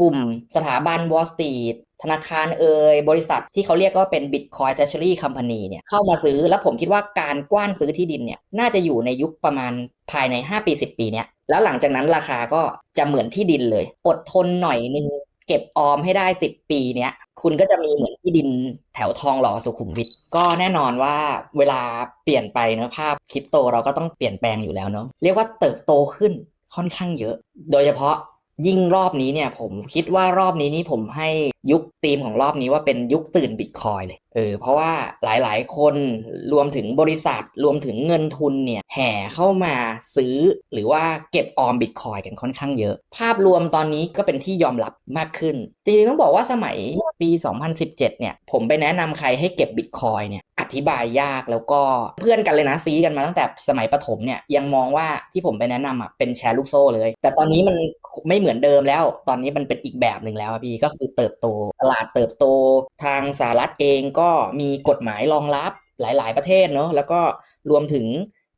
กลุ่มสถาบันวอลสตรีทธนาคารเอ่ยบริษัทที่เขาเรียกว่าเป็น Bitcoin Treasury Company เนี่ยเข้ามาซื้อแล้วผมคิดว่าการกว้านซื้อที่ดินเนี่ยน่าจะอยู่ในยุคประมาณภายใน 5 ปี 10 ปีเนี้ยแล้วหลังจากนั้นราคาก็จะเหมือนที่ดินเลย อดทนหน่อยนึงเก็บออมให้ได้ 10 ปีเนี้ยคุณก็จะมีเหมือนที่ดินแถวทองหล่อสุขุมวิทก็แน่นอนว่าเวลาเปลี่ยนไปเนอะภาพคริปโตเราก็ต้องเปลี่ยนแปลงอยู่แล้วเนอะเรียกว่าเติบโตขึ้นค่อนข้างเยอะ โดยเฉพาะ ยิ่งรอบนี้เนี่ย ผมคิดว่ารอบนี้นี่ผมให้ยุคธีมของรอบนี้ว่าเป็นยุคตื่นบิตคอยเลย เออ เพราะว่าหลายๆ คนรวมถึงบริษัทรวมถึงเงินทุนเนี่ยแห่เข้ามาซื้อ หรือว่าเก็บออมบิตคอยกันค่อนข้างเยอะ ภาพรวมตอนนี้ก็เป็นที่ยอมรับมากขึ้น จริงๆต้องบอกว่าสมัยปี 2017 เนี่ย ผมไปแนะนำใครให้เก็บบิตคอยเนี่ยอธิบายยากแล้วก็เพื่อนกันเลยนะซีกันมาตั้งแต่สมัยประถมเนี่ยยังมองว่าที่ผมไปแนะนำอะเป็นแชร์ลูกโซ่เลย แต่ตอนนี้มันไม่เหมือนเดิมแล้ว ตอนนี้มันเป็นอีกแบบหนึ่งแล้วพี่ก็คือเติบโตตลาดเติบโตทางสหรัฐเองก็มีกฎหมายรองรับหลาย ๆ ประเทศเนาะแล้วก็รวมถึง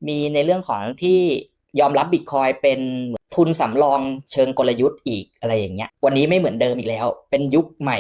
มีในเรื่องของที่ยอมรับบิตคอยเป็นทุนสำรองเชิงกลยุทธ์อีกอะไรอย่างเงี้ย วันนี้ไม่เหมือนเดิมอีกแล้ว เป็นยุคใหม่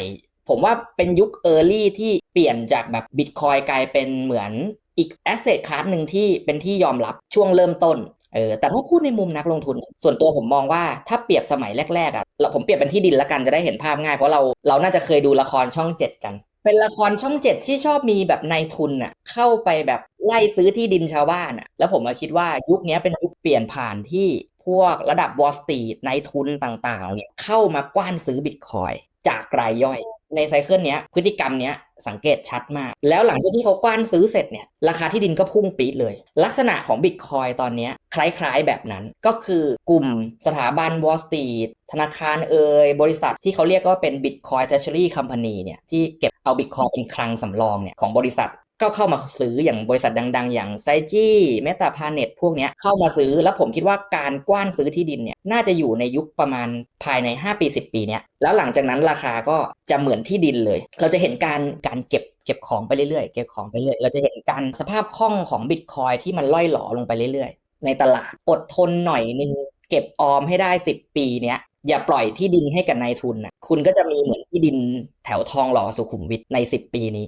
ผมว่าเป็นยุคเออร์ลี่ที่เปลี่ยนจากแบบบิตคอยกลายเป็นเหมือนอีกแอสเซทคลาสหนึ่งที่เป็นที่ยอมรับช่วงเริ่มต้น เออแต่ถ้าพูดในมุมนักลงทุน ส่วนตัวผมมองว่าถ้าเปรียบสมัยแรกๆอะเราผมเปรียบเป็นที่ดินละกันจะได้เห็นภาพง่ายเพราะเราเราน่าจะเคยดูละครช่องเจ็ดกัน เป็นละครช่องเจ็ดที่ชอบมีแบบนายทุนอะเข้าไปแบบไล่ซื้อที่ดินชาวบ้านอะแล้วผมมาคิดว่ายุคนี้เป็นยุคเปลี่ยนผ่านที่พวกระดับวอลสตีทนายทุนต่างๆเนี่ยเข้ามากว้านซื้อบิตคอยจากรายย่อย ในไซเคิลเนี้ยพฤติกรรมเนี้ยสังเกตชัดมาก แล้วหลังจากที่เขากว้านซื้อเสร็จเนี่ยราคาที่ดินก็พุ่งปี๊ดเลย ลักษณะของบิตคอยตอนนี้คล้ายๆแบบนั้นก็คือกลุ่มสถาบันวอลสตรีทธนาคารเอ่ยบริษัทที่เขาเรียกว่าเป็นบิตคอยเทชเชอรี่คัมพานีเนี่ยที่เก็บเอาบิตคอยเป็นคลังสำรองเนี่ยของบริษัท ก็เข้ามาซื้ออย่างบริษัทดัง ๆ อย่างไซจี้เมตาพาเน็ตพวกเนี้ยเข้ามาซื้อแล้วผมคิดว่าการกว้านซื้อที่ดินเนี่ยน่าจะอยู่ในยุคประมาณภายใน 5 ปี 10 ปีเนี้ยแล้วหลังจากนั้นราคาก็จะเหมือนที่ดินเลย เราจะเห็นการการเก็บเก็บของไปเรื่อยๆเก็บของไปเรื่อยเราจะเห็นการสภาพคล่องของบิตคอยที่มันล่อยหลอลงไปเรื่อยๆ ในตลาดอดทนหน่อยนึงเก็บออมให้ได้ 10 ปีเนี้ยอย่าปล่อยที่ดินให้กับนายทุนนะคุณก็จะมีเหมือนที่ดินแถวทองหล่อสุขุมวิทใน 10 ปีนี้